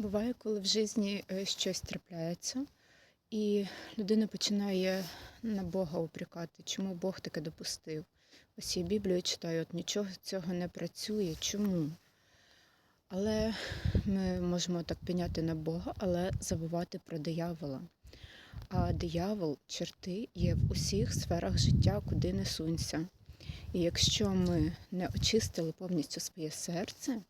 Буває, коли в житті е, щось трапляється, і людина починає на Бога упрекати, чому Бог таке допустив. Ось я Біблію читаю, от нічого цього не працює. Чому? Але ми можемо так піняти на Бога, але забувати про диявола. А диявол, черти є в усіх сферах життя, куди не сунься. І якщо ми не очистили повністю своє серце,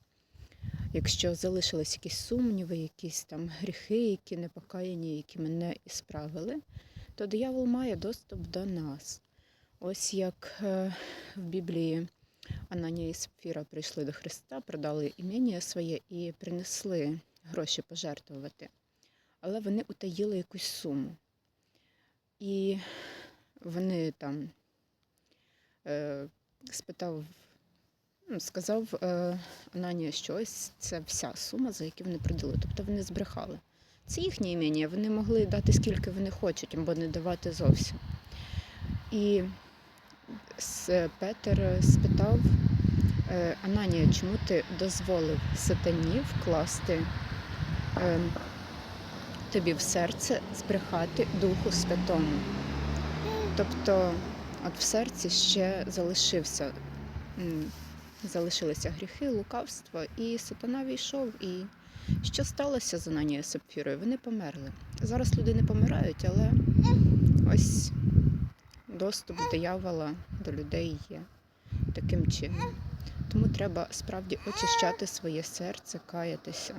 якщо залишились якісь сумніви, якісь там гріхи, які не покаяні, які ми не ісправили, то диявол має доступ до нас. Ось як е, в Біблії Ананія і Сапфіра прийшли до Христа, продали імення своє і принесли гроші пожертвувати. Але вони утаїли якусь суму. І вони там е, спитав, сказав е, Ананія, що ось це вся сума, за яку вони продали. Тобто вони збрехали. Це їхнє імення, вони могли дати скільки вони хочуть, або не давати зовсім. І Петер спитав е, Ананія, чому ти дозволив сатані вкласти е, тобі в серце збрехати Духу Святому? Тобто, от в серці ще залишився, залишилися гріхи, лукавство, і сатана війшов. І що сталося з Ананією Сапфірою? Вони померли. Зараз люди не помирають, але ось доступ диявола до людей є таким чином. Тому треба справді очищати своє серце, каятися.